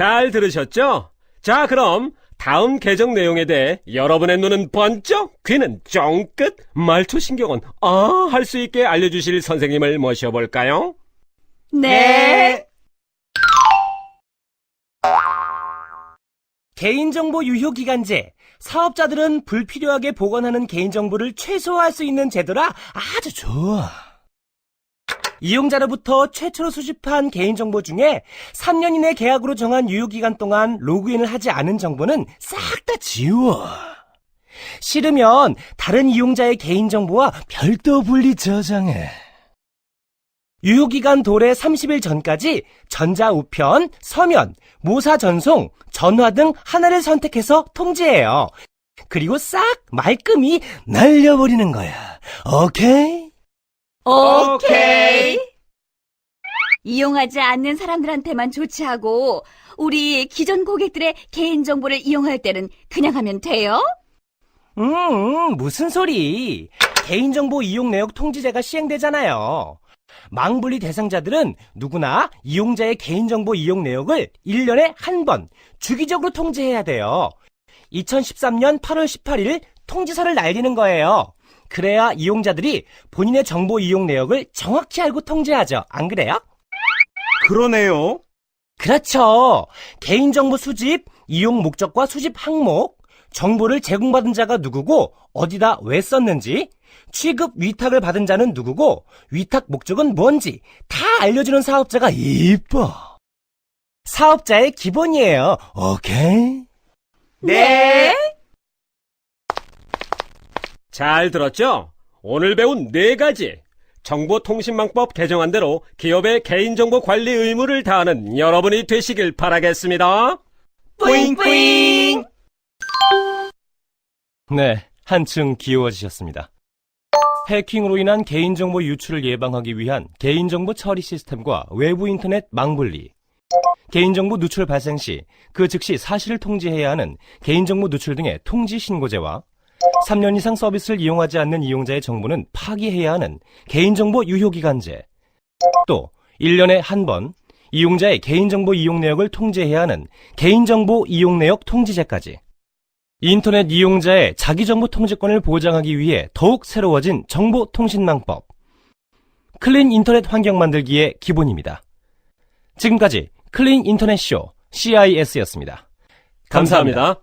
잘 들으셨죠? 자, 그럼 다음 개정 내용에 대해 여러분의 눈은 번쩍, 귀는 쫑긋, 말투 신경은 아, 할 수 있게 알려주실 선생님을 모셔볼까요? 네. 개인정보 유효기간제. 사업자들은 불필요하게 보관하는 개인정보를 최소화할 수 있는 제도라 아주 좋아. 이용자로부터 최초로 수집한 개인정보 중에 3년 이내 계약으로 정한 유효기간 동안 로그인을 하지 않은 정보는 싹 다 지워. 싫으면 다른 이용자의 개인정보와 별도 분리 저장해. 유효기간 도래 30일 전까지 전자우편, 서면, 모사 전송, 전화 등 하나를 선택해서 통지해요. 그리고 싹 말끔히 날려버리는 거야. 오케이? 오케이. 이용하지 않는 사람들한테만 조치하고 우리 기존 고객들의 개인정보를 이용할 때는 그냥 하면 돼요? 음, 음, 무슨 소리. 개인정보 이용 내역 통지제가 시행되잖아요. 망분리 대상자들은 누구나 이용자의 개인정보 이용 내역을 1년에 한 번 주기적으로 통지해야 돼요. 2013년 8월 18일 통지서를 날리는 거예요. 그래야 이용자들이 본인의 정보 이용 내역을 정확히 알고 통지하죠. 안 그래요? 그러네요. 그렇죠. 개인정보 수집, 이용 목적과 수집 항목, 정보를 제공받은 자가 누구고 어디다 왜 썼는지, 취급 위탁을 받은 자는 누구고 위탁 목적은 뭔지 다 알려주는 사업자가 이뻐. 사업자의 기본이에요. 오케이? 네. 잘 들었죠? 오늘 배운 네 가지 정보통신망법 개정안 대로 기업의 개인정보 관리 의무를 다하는 여러분이 되시길 바라겠습니다. 뿌잉뿌잉! 네, 한층 귀여워지셨습니다. 해킹으로 인한 개인정보 유출을 예방하기 위한 개인정보 처리 시스템과 외부 인터넷 망분리, 개인정보 누출 발생 시 그 즉시 사실을 통지해야 하는 개인정보 누출 등의 통지 신고제와 3년 이상 서비스를 이용하지 않는 이용자의 정보는 파기해야 하는 개인정보 유효기간제, 또 1년에 한 번 이용자의 개인정보 이용 내역을 통지해야 하는 개인정보 이용 내역 통지제까지 인터넷 이용자의 자기정보 통제권을 보장하기 위해 더욱 새로워진 정보통신망법 클린 인터넷 환경 만들기의 기본입니다. 지금까지 클린 인터넷 쇼 CIS였습니다. 감사합니다.